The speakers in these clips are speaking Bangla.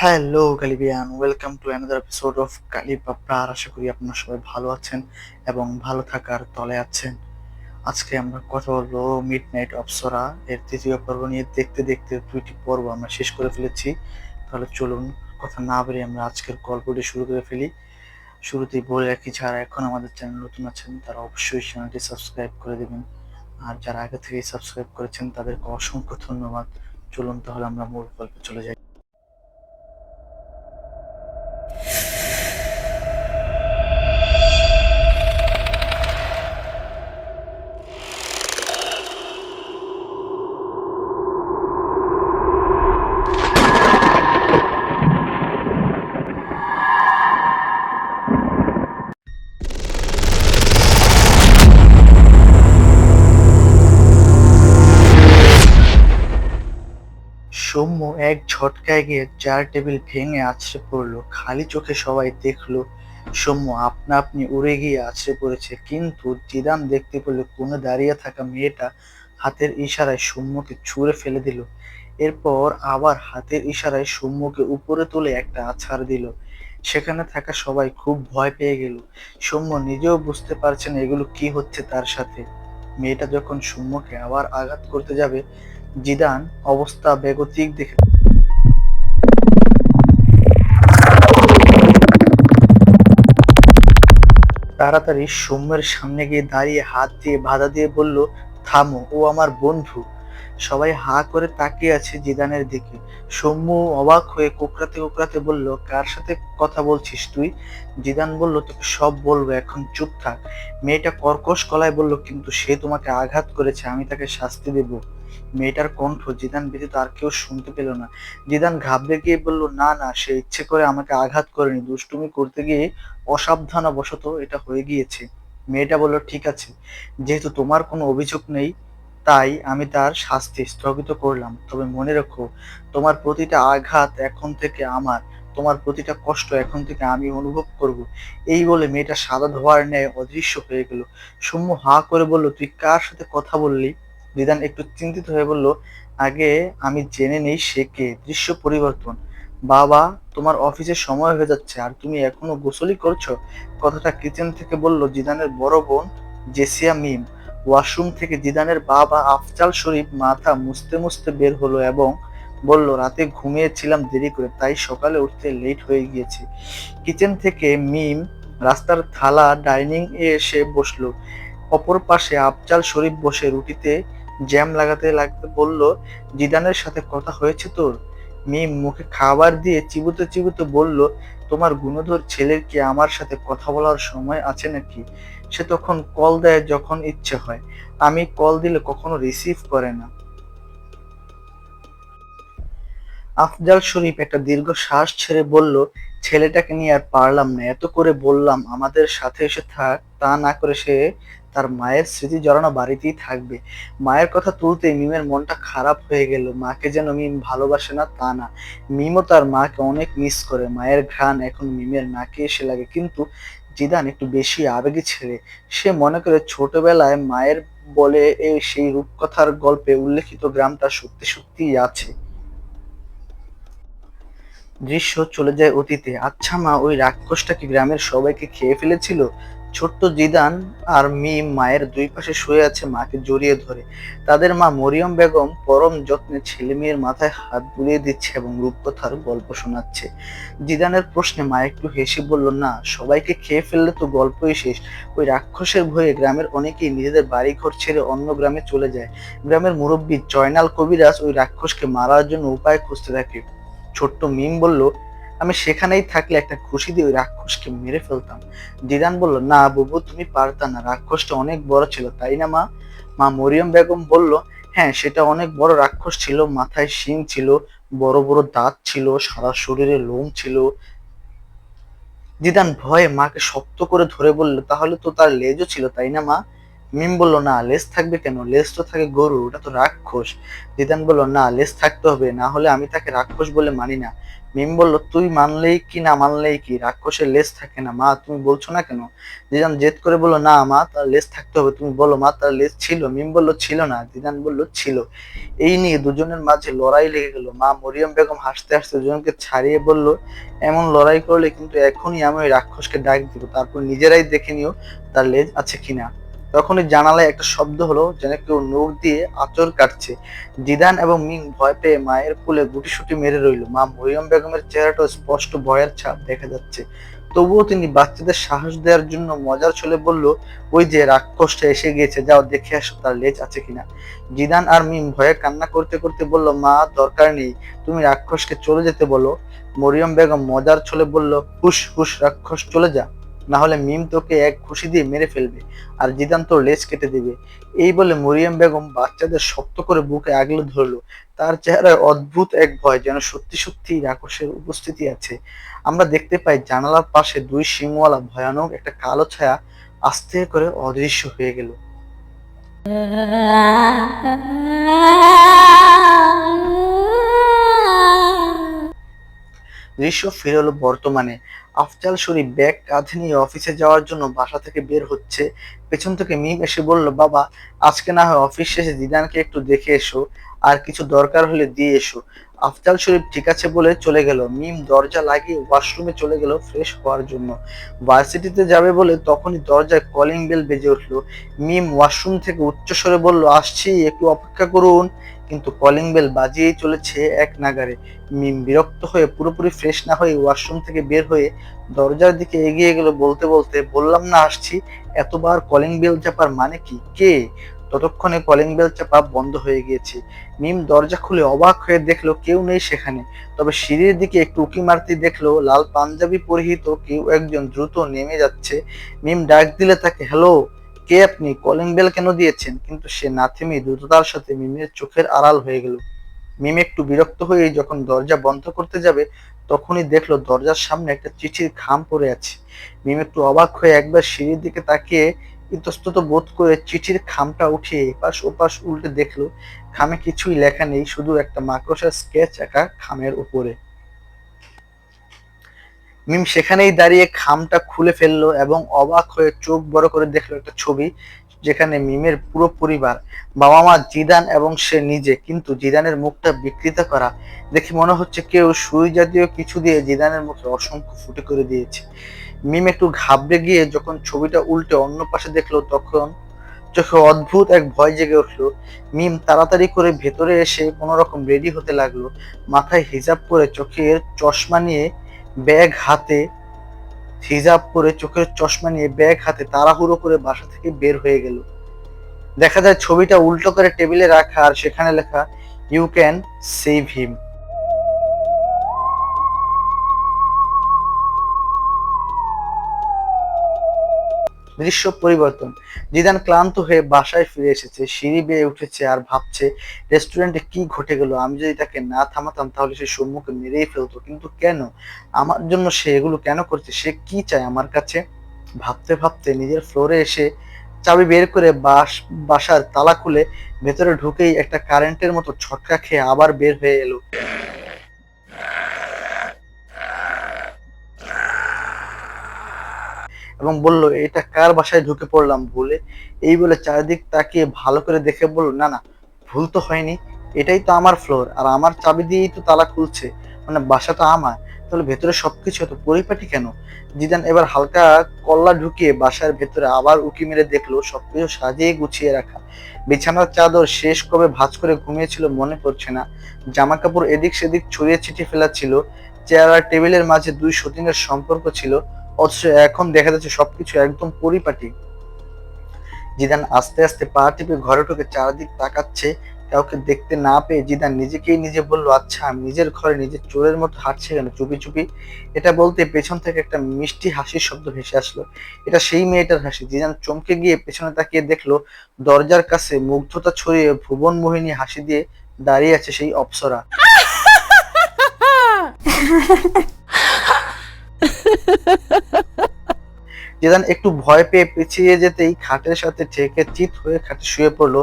Hello কালিবিয়ান welcome to another episode of কালিপাপড়া আর আশা করি আপনারা সবাই ভালো আছেন এবং ভালো থাকার তলে আছেন। আজকে আমরা কথা বলব মিড নাইট অপসরা এর তৃতীয় পর্ব নিয়ে। দেখতে দেখতে দুইটি পর্ব আমরা শেষ করে ফেলেছি। তাহলে চলুন কথা না বেরিয়ে আমরা আজকের গল্পটি শুরু করে ফেলি। শুরুতেই বলে রাখি, যারা এখন আমাদের চ্যানেল নতুন আছেন, তারা অবশ্যই চ্যানেলটি সাবস্ক্রাইব করে দেবেন। আর যারা আগে থেকেই সাবস্ক্রাইব করেছেন, তাদেরকে অসংখ্য ধন্যবাদ। চলুন তাহলে আমরা মূল গল্পে চলে যাই। এক ঝটকায় গিয়ে চার টেবিল ভেঙে আছড়ে পড়ল। খালি চোখে সবাই দেখল, সৌম্য, আপনা আপনি উড়ে গিয়ে আছড়ে পড়েছে। কিন্তু জিদান দেখতে পেল, কোণে দাঁড়িয়ে থাকা মেয়েটা হাতের ইশারায় সৌম্যকে ছুঁড়ে ফেলে দিল। এরপর আবার হাতের ইশারায় সৌম্যকে উপরে তুলে একটা আছাড় দিল। সেখানে থাকা সবাই খুব ভয় পেয়ে গেল। সৌম্য নিজেও বুঝতে পারছে না এগুলো কি হচ্ছে তার সাথে। মেয়েটা যখন সৌম্যকে আবার আঘাত করতে যাবে জিদান অবস্থা বেগতিক দেখে তাড়াতাড়ি সৌম্যের সামনে গিয়ে দাঁড়িয়ে হাত দিয়ে বাধা দিয়ে বলল, থামো, ও আমার বন্ধু। সবাই হা করে তাকিয়ে আছে জিদানের দিকে। সৌম্য অবাক হয়ে কোকড়াতে কোকড়াতে বলল, কার সাথে কথা বলছিস তুই? জিদান বলল, তোকে সব বলব, এখন চুপ থাক। মেয়েটা কর্কশ গলায় বলল, কিন্তু সে তোমাকে আঘাত করেছে, আমি তাকে শাস্তি দেব। মেয়েটার কণ্ঠ জিদান ব্যতীত আর কেউ শুনতে পেল না। জিদান ঘাবড়ে গিয়ে বলল, না না, সে ইচ্ছে করে আমাকে আঘাত করেনি। দুষ্টুমি করতে গিয়ে অসাবধানবশত এটা হয়ে গিয়েছে। মেয়েটা বলল, ঠিক আছে। যেহেতু তোমার কোনো অভিযোগ নেই, তাই আমি তার শাস্তি স্থগিত করলাম। তবে মনে রেখো, তোমার প্রতিটা আঘাত এখন থেকে আমার। তোমার প্রতিটা কষ্ট এখন থেকে আমি অনুভব করব। এই বলে মেয়েটা সাদা ধোয়ার ন্যায় অদৃশ্য হয়ে গেল। সৌম্য হা করে বলল, তুই কার সাথে কথা বললি? বিধান একটু চিন্তিত হয়ে বলল, আগে আমি জেনে নেই সে কে, দৃশ্য পরিবর্তন। বাবা, তোমার অফিসের সময় হয়ে যাচ্ছে, আর তুমি এখনও গোসলই করছ? কথাটা কিচেন থেকে বলল জিদানের বড় বোন জেসিয়া মিম। ওয়াশরুম থেকে জিদানের বাবা আফজাল শরীফ মাথা মুছতে মুছতে বের হলো এবং বলল, রাতে ঘুমিয়েছিলাম দেরি করে, তাই সকালে উঠতে লেট হয়ে গিয়েছে। কিচেন থেকে মিম রাস্তার থালা ডাইনিং এ এসে বসল। অপর পাশে আফজাল শরীফ বসে রুটিতে জ্যাম লাগাতে লাগতে বলল, জিদানের সাথে কথা হয়েছে তোর? মিম মুখে খাবার দিয়ে চিবুতে চিবুতে বলল, তোমার গুণধর ছেলের কি আমার সাথে কথা বলার সময় আছে নাকি? সে তখন কল দেয় যখন ইচ্ছে হয়। আমি কল দিলে কখনো রিসিভ করে না। আফজাল শরীফ একটা দীর্ঘ শ্বাস ছেড়ে বলল, ছেলেটাকে নিয়ে আর পারলাম না। এত করে বললাম, আমাদের সাথে এসে থাক। তা না করে সে তার মায়ের স্মৃতি জড়ানো বাড়িতেই থাকবে। মায়ের কথা তুলতেই মিমের মনটা খারাপ হয়ে গেল। মাকে যেন মিম ভালোবাসে না, তা না। মিমও তার মাকে অনেক মিস করে। মায়ের ঘ্রাণ এখন মিমের নাকে এসে লাগে। কিন্তু জিদান একটু বেশি আবেগী ছেলে। সে মনে করে ছোটবেলায় মায়ের বলে এই সেই রূপকথার গল্পে উল্লেখিত গ্রামটা সত্যি সত্যিই আছে। দৃশ্য চলে যায় অতীতে। আচ্ছা মা, ওই রাক্ষসটা কি গ্রামের সবাইকে খেয়ে ফেলেছিল? ছোট্ট জিদান আর মিম মায়ের দুই পাশে শুয়ে আছে মাকে জড়িয়ে ধরে। তাদের মা মরিয়ম বেগম পরম যত্নে ছেলে মেয়ের মাথায় হাত বুলিয়ে দিচ্ছে এবং রূপকথার গল্প শোনাচ্ছে। জিদানের প্রশ্নে মা একটু হেসে বলল, না, সবাইকে খেয়ে ফেললে তো গল্পই শেষ। ওই রাক্ষসের ভয়ে গ্রামের অনেকেই নিজেদের বাড়ি ঘর ছেড়ে অন্য গ্রামে চলে যায়। গ্রামের মুরব্বী জয়নাল কবিরাজ ওই রাক্ষসকে মারার জন্য উপায় খুঁজতে থাকে। ছোট্ট মিম বলল আমি সেখানেই থাকলে একটা খুশি দিয়ে ওই রাক্ষসকে মেরে ফেলতাম। দিদান বলল, না বুবু, তুমি পারতা না, রাক্ষসটা অনেক বড় ছিল, তাই না মা? মা মরিয়ম বেগম বলল হ্যাঁ সেটা অনেক বড় রাক্ষস ছিল, মাথায় শিং ছিল, বড় বড় দাঁত ছিল, সারা শরীরে লোম ছিল। জিদান ভয়ে মাকে শক্ত করে ধরে বলল, তাহলে তো তার লেজও ছিল, তাই না মা? মিম বলল, না, লেজ থাকবে কেন? লেজ তো থাকে গরু ওটা তো রাক্ষস। দিদান বলল, না, লেজ থাকতে হবে, না হলে আমি তাকে রাক্ষস বলে মানি না। মিম বলল, তুই মানলেই কি, না মানলেই কি? রাক্ষসের লেজ থাকে না, মা, তুমি বলছো না কেন? জিদান জেদ করে বলল, না মা, তার লেজ থাকতে হবে, তুমি বলো, মা, তার লেজ ছিল? মিম বলল, ছিল না। জিদান বলল, ছিল। এই নিয়ে দুজনের মাঝে লড়াই লেগে গেল। মা মরিয়ম বেগম হাসতে হাসতে দুজনকে ছাড়িয়ে বলল, এমন লড়াই করলে কিন্তু এখনই আমি ওই রাক্ষসকে ডাক দিব, তারপর নিজেরাই দেখে নিও তার লেজ আছে কিনা। তখনই জানালায় একটা শব্দ হলো যেন কেউ নখ দিয়ে আচর কাটছে। জিদান এবং মিং ভয় পেয়ে মায়ের কোলে গুটিসুটি মেরে রইল। মা মরিয়ম বেগমের চেহারাটা স্পষ্ট ভয়ের ছাপ দেখা যাচ্ছে। তবুও তিনি বাচ্চাদের সাহস দেওয়ার জন্য মজার ছলে বলল, ওই যে রাক্ষসটা এসে গিয়েছে, যাও দেখে আসো তার লেজ আছে কিনা। জিদান আর মিম ভয়ে কান্না করতে করতে বলল, মা, দরকার নেই, তুমি রাক্ষসকে চলে যেতে বলো। মরিয়ম বেগম মজার ছলে বলল হুস হুস রাক্ষস চলে যা। না হলে মিম তোকে এক খুশি দিয়ে মেরে ফেলবে আর জিদান তোর লেজ কেটে দিবে। এই বলে মরিয়ম বেগম বাচ্চাদের শক্ত করে বুকে আগলে ধরলো। তার চেহারায় অদ্ভুত এক ভয় যেন সত্যি সত্যি রাক্ষসের উপস্থিতি আছে। আমরা দেখতে পাই জানালার পাশে দুই সিংওয়ালা ভয়ানক একটা কালো ছায়া আস্তে করে অদৃশ্য হয়ে গেল। দৃশ্য ফিরে হলো বর্তমানে। আফজাল শরীফ ব্যাগ কাঁধে নিয়ে অফিসে যাওয়ার জন্য বাসা থেকে বের হচ্ছে। পেছন থেকে মিম এসে বলল, বাবা, আজকে না হয় অফিস শেষে দিদানকে একটু দেখে এসো। আর কিছু দরকার হলে দিয়ে এসো। আফজাল শরীফ ঠিক আছে বলে চলে গেল। মিম দরজা লাগিয়ে ওয়াশরুমে চলে গেল ফ্রেশ হওয়ার জন্য। ভার্সিটিতে যাবে বলে তখনই দরজায় কলিং বেল বেজে উঠল। মিম ওয়াশরুম থেকে উচ্চস্বরে বলল, আসছি, একটু অপেক্ষা করুন। কিন্তু কলিং বেল বাজিয়েই চলেছে এক নাগারে। মিম বিরক্ত হয়ে পুরোপুরি ফ্রেশ না হয়ে ওয়াশরুম থেকে বের হয়ে দরজার দিকে এগিয়ে গেল বলতে বলতে, বললাম না আসছি, এতবার কলিং বেল চাপার মানে কি? কে? ততক্ষণে কলিং বেল চাপা বন্ধ হয়ে গিয়েছে। মিম দরজা খুলে অবাক হয়ে দেখল কেউ নেই সেখানে। তবে সিঁড়ির দিকে একটু উকি মারতে দেখল লাল পাঞ্জাবি পরিহিত কেউ একজন দ্রুত নেমে যাচ্ছে। মিম ডাক দিলে তাকে, হ্যালো? কে আপনি? কলিং বেল কেন দিয়েছেন? কিন্তু সে না থেমে দ্রুততার সাথে মিমের চোখের আড়াল হয়ে গেল। মিম একটু বিরক্ত হয়ে যখন দরজা বন্ধ করতে যাবে, তখনই দেখল দরজার সামনে একটা চিঠির খাম পড়ে আছে। মিম একটু অবাক হয়ে একবার সিঁড়ির দিকে তাকিয়ে ইতস্তত বোধ করে চিঠির খামটা উঠিয়ে এপাশ ওপাশ উল্টে দেখল, খামে কিছুই লেখা নেই, শুধু একটা মাকড়সার স্কেচ একা খামের উপরে। মিম সেখানেই দাঁড়িয়ে খামটা খুলে ফেলল এবং অবাক হয়ে চোখ বড় করে দেখল একটা ছবি যেখানে মিমের পুরো পরিবার বাবা মা জিদান এবং সে নিজে। কিন্তু জিদানের মুখটা বিকৃত করা দেখে মনে হচ্ছে কেউ সুই জাতীয় কিছু দিয়ে জিদানের মুখে অসংখ্য ফুটে করে দিয়েছে। মিম একটু ঘাবড়ে গিয়ে যখন ছবিটা উল্টে অন্য পাশে দেখল তখন চোখে অদ্ভুত এক ভয় জেগে উঠল। মিম তাড়াতাড়ি করে ভেতরে এসে কোনো রকম রেডি হতে লাগল। মাথায় হিজাব করে চোখের চশমা নিয়ে ব্যাগ হাতে, হিজাব পরে চোখের চশমা নিয়ে ব্যাগ হাতে তাড়াহুড়ো করে বাসা থেকে বের হয়ে গেল। দেখা যায় ছবিটা উল্টো করে টেবিলে রাখা আর সেখানে লেখা ইউ ক্যান সেভ হিম দৃশ্য পরিবর্তন। জিদান ক্লান্ত হয়ে বাসায় ফিরে এসেছে, সিঁড়ি বেয়ে উঠেছে আর ভাবছে, রেস্টুরেন্টে কি ঘটে গেল? আমি যদি তাকে না থামাতাম তাহলে সে সম্মুখে মেরেই ফেলতো। কিন্তু কেন? আমার জন্য সে এগুলো কেন করছে? সে কি চায় আমার কাছে? ভাবতে ভাবতে নিজের ফ্লোরে এসে চাবি বের করে বাস, বাসার তালা খুলে ভেতরে ঢুকেই একটা কারেন্টের মতো ছটকা খেয়ে আবার বের হয়ে এলো। এবং বলল, এটা কার বাসায় ঢুকে পড়লাম? ভুলে এই বলে চারিদিক তাকিয়ে ভালো করে দেখে বলল, না না, ভুল তো হয়নি। এটাই তো আমার ফ্লোর আর আমার চাবি দিয়েই তো তালা খুলছে। মানে বাসাটা আমার। তাহলে ভেতরে সবকিছু এত পরিপাটি কেন? জিদান এবার হালকা কল্লা ঢুকিয়ে বাসার ভেতরে আবার উকি মেরে দেখল, সবকিছু সাজিয়ে গুছিয়ে রাখা। বিছানার চাদর শেষ কবে ভাঁজ করে ঘুমিয়েছিল মনে পড়ছে না। জামা কাপড় এদিক সেদিক ছড়িয়ে ছিটিয়ে ফেলা ছিল চেয়ার আর টেবিলের মাঝে দুই সতীনের সম্পর্ক ছিল, অথচ এখন দেখা যাচ্ছে সবকিছু একদম পরিপাটি। জিদান আস্তে আস্তে পা টিপে ঘরে ঢুকে চারদিক তাকাচ্ছে, কাউকে দেখতে না পেয়ে জিদান নিজেকেই নিজে বলল আচ্ছা নিজের ঘরে নিজের চোরের মতো হাঁটছে কেন? চুপি চুপি। এটা বলতে পেছন থেকে একটা মিষ্টি হাসির শব্দ ভেসে আসলো। এটা সেই মেয়েটার হাসি। জিদান চমকে গিয়ে পেছনে তাকিয়ে দেখল, দরজার কাছে মুগ্ধতা ছড়িয়ে ভুবন মোহিনী হাসি দিয়ে দাঁড়িয়ে আছে সেই অপ্সরা। জিদান একটু ভয় পেয়ে পিছিয়ে যেতেই খাটের সাথে ঠেকে চিত হয়ে খাটে শুয়ে পড়ল।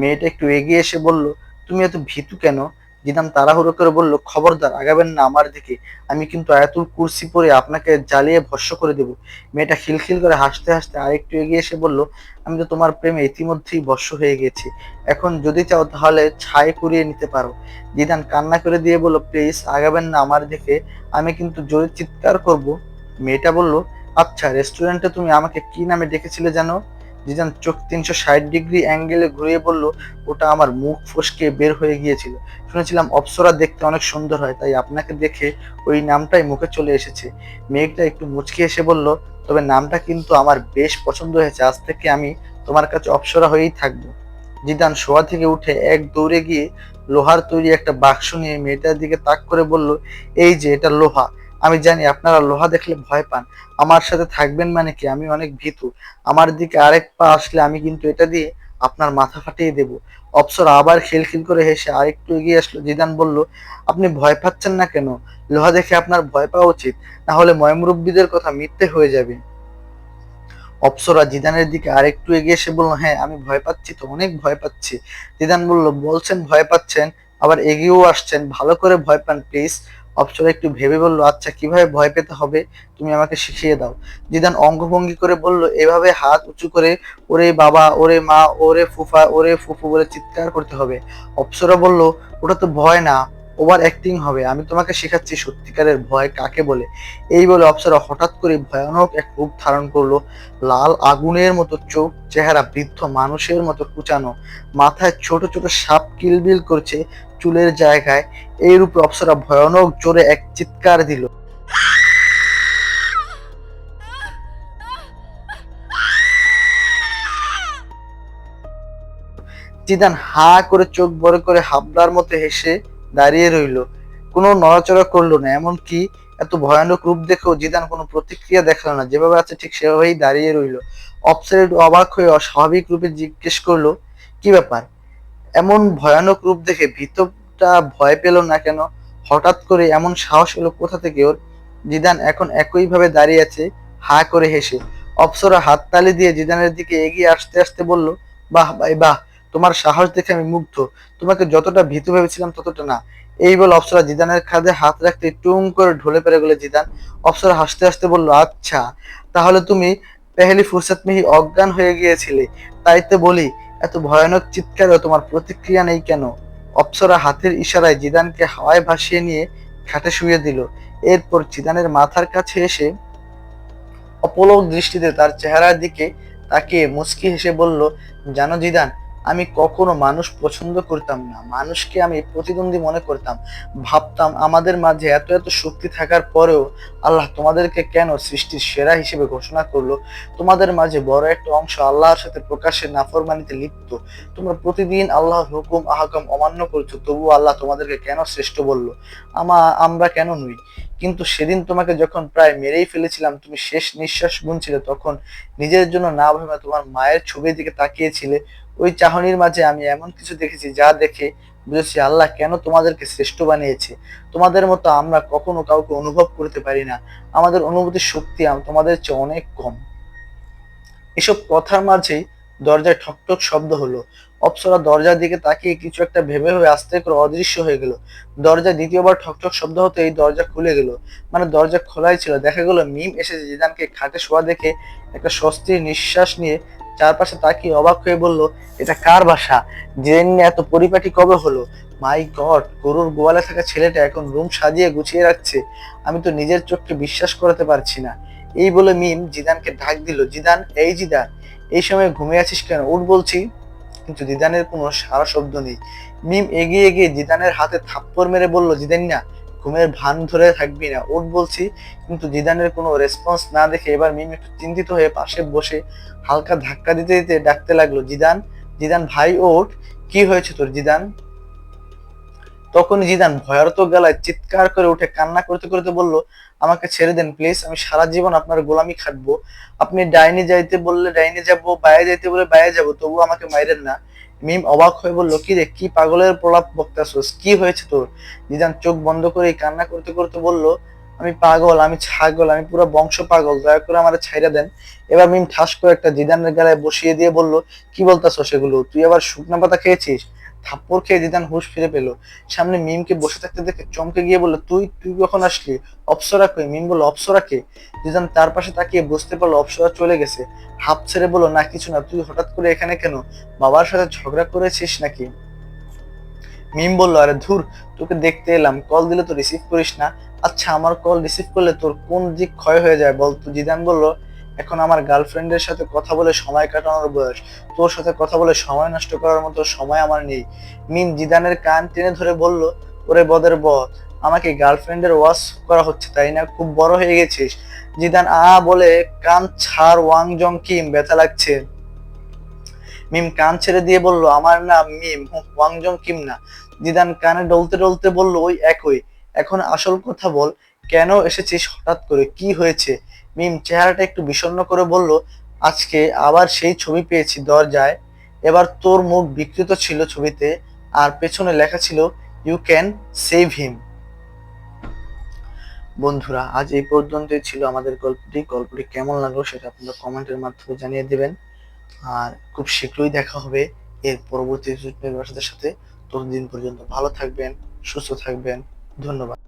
মেয়েটা একটু এগিয়ে এসে বলল, তুমি এত ভীতু কেন? জিদান তাড়াহুড়ো করে বলল, খবরদার, আগাবেন না আমার দিকে। আমি কিন্তু আয়াতুল কুরসি পরে আপনাকে জ্বালিয়ে ভস্য করে দেব। মেয়েটা খিলখিল করে হাসতে হাসতে আরেকটু এগিয়ে এসে বলল, আমি তো তোমার প্রেমে ইতিমধ্যেই বর্ষ হয়ে গেছি। এখন যদি চাও তাহলে ছাই করিয়ে নিতে পারো। জিদান কান্না করে দিয়ে বলল, প্লিজ, আগাবেন না আমার দিকে, আমি কিন্তু জোরে চিৎকার করব। মেয়েটা বলল আচ্ছা রেস্টুরেন্টে তুমি আমাকে কি নামে ডেকেছিলে জানো? জিদান চোখ তিনশো ষাট ডিগ্রি অ্যাঙ্গেলে ঘুরিয়ে বলল ওটা আমার মুখ ফসকে বের হয়ে গিয়েছিল। শুনেছিলাম অপ্সরা দেখতে অনেক সুন্দর হয়, তাই আপনাকে দেখে ওই নামটাই মুখে চলে এসেছে। মেয়েটা একটু মুচকি এসে বলল, তবে নামটা কিন্তু আমার বেশ পছন্দ হয়েছে, আজ থেকে আমি তোমার কাছে অপ্সরা হয়েই থাকব। জিদান শোয়া থেকে উঠে এক দৌড়ে গিয়ে লোহার তৈরি একটা বাক্স নিয়ে মেয়েটার দিকে তাক করে বলল, এই যে, এটা লোহা। আমি জানি আপনারা লোহা দেখলে ভয় পান। আমার সাথে থাকবেন মানে কি? আমি অনেক ভীতু। আমার দিকে আরেক পা আসলে আমি কিন্তু এটা দিয়ে আপনার মাথা ফাটিয়ে দেব। অপসরা আবার খিলখিল করে হেসে আরেকটু এগিয়ে আসলো। জিদান বলল, আপনি ভয় পাচ্ছেন না কেন? লোহা দেখে আপনার ভয় পাওয়া উচিত। না হলে ময়মুরব্বীদের কথা মিথ্যে হয়ে যাবে। অপসরা জিদানের দিকে আরেকটু এগিয়ে এসে বলল হ্যাঁ আমি ভয় পাচ্ছি তো, অনেক ভয় পাচ্ছি। জিদান বলল, বলছেন ভয় পাচ্ছেন, আবার এগিয়েও আসছেন। ভালো করে ভয় পান, প্লিজ। অপসরা একটু ভেবে বলল আচ্ছা কীভাবে ভয় পেতে হবে? তুমি আমাকে শিখিয়ে দাও। জিদান অঙ্গভঙ্গি করে বলল, এভাবে হাত উঁচু করে ওরে বাবা, ওরে মা, ওরে ফুফা, ওরে ফুফু বলে চিৎকার করতে হবে। অপসরা বলল, ওটা তো ভয় না, ওভার অ্যাক্টিং হবে, আমি তোমাকে শেখাচ্ছি সত্যিকারের ভয় কাকে বলে। এই বলে অপসরা হঠাৎ করে ভয়ানক এক রূপ ধারণ করল, লাল আগুনের মতো চোখ, চেহারা বৃদ্ধ মানুষের মতো কুচানো, মাথায় ছোট ছোট সাপ কিলবিল করছে চুলের জায়গায় এই রূপে অপসরা ভয়ানক জোরে এক চিৎকার দিল। জিদান হা করে চোখ বড় করে হাবলার মতো হেসে দাঁড়িয়ে রইল। কোনো নড়াচড়া করল না, এমনকি এত ভয়ানক রূপ দেখেও জিদান কোনো প্রতিক্রিয়া দেখাল না। যেভাবে আছে ঠিক সেভাবেই দাঁড়িয়ে রইল। অপসাইড অবাক হয়ে অস্বাভাবিক রূপে জিজ্ঞেস করল, কি ব্যাপার? এমন ভয়ানক রূপ দেখে ভিতরটা ভয় পেল না কেন? হঠাৎ করে এমন সাহস এলো কোথা থেকে ওর? জিদান এখন একইভাবে দাঁড়িয়ে আছে, হা করে হেসে। অপসরা হাততালি দিয়ে জিদানের দিকে এগিয়ে আসতে আসতে বলল, বাহ ভাই, বাহ, তোমার সাহস দেখে আমি মুগ্ধ। তোমাকে যতটা ভীতু ভেবেছিলাম ততটা না। এই বলে অপসরা জিদানের খাদে হাত রাখতে টুম করে ঢলে পেরে গেলে জিদান। অপসরা হাসতে হাসতে বলল আচ্ছা তাহলে তুমি পেহেলি ফুরসাত মিহি অজ্ঞান হয়ে গিয়েছিলে। তাই তো বলি এত ভয়ানক চিৎকারেও তোমার প্রতিক্রিয়া নেই কেন? অপসরা হাতের ইশারায় জিদানকে হাওয়ায় ভাসিয়ে নিয়ে খাটে শুয়ে দিল। এরপর জিদানের মাথার কাছে এসে অপলক দৃষ্টিতে তার চেহারার দিকে তাকে মুচকি হেসে বলল, জানো জিদান আমি কখনো মানুষ পছন্দ করতাম না। মানুষকে আমি প্রতিদ্বন্দ্বী মনে করতাম। ভাবতাম আমাদের মাঝে এত এত শক্তি থাকার পরেও আল্লাহ তোমাদেরকে কেন সৃষ্টির সেরা হিসেবে ঘোষণা করল? তোমাদের মাঝে বড় একটা অংশ আল্লাহর সাথে প্রকাশের নাফরমানিতে লিপ্ত। তোমরা প্রতিদিন আল্লাহর হুকুম, আহকাম অমান্য করছ তবু আল্লাহ তোমাদেরকে কেন শ্রেষ্ঠ বলল? আমা, আমরা কেন নই? কিন্তু সেদিন তোমাকে যখন প্রায় মেরেই ফেলেছিলাম, তুমি শেষ নিঃশ্বাস গুনছিলে, তখন নিজের জন্য না ভেবে তোমার মায়ের ছবির দিকে তাকিয়েছিলে। ওই চাহনির মাঝে আমি এমন কিছু দেখেছি যা দেখে বুঝেছি আল্লাহ কেন তোমাদেরকে শ্রেষ্ঠ বানিয়েছে। তোমাদের মতো আমরা কখনো কাউকে অনুভব করতে পারি না। আমাদের অনুভূতির শক্তি তোমাদের চেয়ে অনেক কম। এসব কথার মাঝেই দরজায় ঠকঠক শব্দ হলো। অপসরা দরজার দিকে তাকিয়ে কিছু একটা ভেবে হয়ে আস্তে করে অদৃশ্য হয়ে গেল। দরজা দ্বিতীয়বার ঠকঠক শব্দ হতে এই দরজা খুলে গেল। মানে দরজা খোলাই ছিল। দেখা গেল মিম এসেছে। জিদানকে খাটে শোয়া দেখে একটা স্বস্তির নিঃশ্বাস নিয়ে চারপাশে তাকিয়ে অবাক হয়ে বলল, এটা কার বাসা? জেন এত পরিপাটি কবে হলো? মাই গড গরুর গোয়ালে থাকা ছেলেটা এখন রুম সাজিয়ে গুছিয়ে রাখছে। আমি তো নিজের চোখকে বিশ্বাস করাতে পারছি না। এই বলে মিম জিদানকে ঢাক দিল, জিদান, এই জিদান, এই সময় ঘুমিয়ে আছিস কেন? উঠ, বলছি, কিন্তু জিদানের কোনো সারা শব্দ নেই। মিম এগিয়ে গিয়ে জিদানের হাতে থাপ্পড় মেরে বলল জিদান না ঘুমের ভান ধরে থাকবি না। ওট বলছি, কিন্তু জিদানের কোনো রেসপন্স না দেখে এবার মিম একটু চিন্তিত হয়ে পাশে বসে হালকা ধাক্কা দিতে দিতে ডাকতে লাগল, জিদান জিদান ভাই ওট, কি হয়েছে তোর জিদান? তখন জিদান ভয়ারত গলায় চিৎকার করে উঠে কান্না করতে করতে বলল, আমাকে ছেড়ে দেন প্লিজ আমি সারা জীবন আপনার গোলামি খাটবো। আপনি ডাইনি যাইতে বললে ডাইনি যাব বাইরে যাইতে বলে বাইরে যাব তবু আমাকে মাইরেন না। মিম অবাক হয়ে বলল, কি রে, কি পাগলের প্রলাপ বক্তাছোস কি হয়েছে তোর? নিজান চোখ বন্ধ করে কান্না করতে করতে বলল, আমি পাগল, আমি ছাগল, আমি পুরো বংশ পাগল, দয়া করে আমার ছাইরা দেন। এবার মিম ঠাস করে একটা জিদানের গালায় বসিয়ে দিয়ে বলল, কি বলতাছো সেগুলো? তুই আবার শুকনা পাতা খেয়েছিস? থাপ্পড় খেয়ে দিদান হুশ ফিরে পেল। সামনে মিমকে বসে থাকতে দেখে চমকে গিয়ে বলল, তুই তুই কখন আসলি? অপসরা কই? মিম বলল, অপসরা কে? জিদান তার পাশে তাকিয়ে বুঝতে পারল অপসরা চলে গেছে। হাফ ছেড়ে বলল, না, কিছু না, তুই হঠাৎ করে এখানে কেন? বাবার সাথে ঝগড়া করেছিস নাকি? মিম বলল, আরে ধুর, তোকে দেখতে এলাম। কল দিলে তো রিসিভ করিস না। আচ্ছা আমার কল রিসিভ করলে তোর কোন দিক ক্ষয় হয়ে যায় বল তো? জিদান বলল এখন আমার গার্লফ্রেন্ডের সাথে কথা বলে সময় কাটানোর বয়স। তোর সাথে কথা বলে সময় নষ্ট করার মতো সময় আমার নেই। মিম জিদানের কান টেনে ধরে বলল, ওরে বদের বদ, আমাকে গার্লফ্রেন্ডের ওয়াশ করা হচ্ছে, তাই না? খুব বড় হয়ে গেছিস। জিদান আ বলে, কান ছাড় ওয়াং জং কিম, ব্যথা লাগছে। মিম কান ছেড়ে দিয়ে বলল, আমার নাম মিম ওয়াং জং কিম না। জিদান কানে ডলতে ডলতে বলল, ওই একই। এখন আসল কথা বল, কেন এসেছিস হঠাৎ করে? কি হয়েছে? মিম চেহারাটা একটু বিষণ্ণ করে বলল, আজকে আবার সেই ছবি পেয়েছি দরজায়। এবার তোর মুখ বিকৃত ছিল ছবিতে, আর পেছনে লেখা ছিল ইউ ক্যান সেভ হিম বন্ধুরা, আজ এই পর্যন্তই ছিল আমাদের গল্পটি। গল্পটি কেমন লাগল সেটা আপনারা কমেন্টের মাধ্যমে জানিয়ে দেবেন। আর খুব শীঘ্রই দেখা হবে এর পরবর্তী সাথে। ততদিন পর্যন্ত ভালো থাকবেন, সুস্থ থাকবেন। ধন্যবাদ।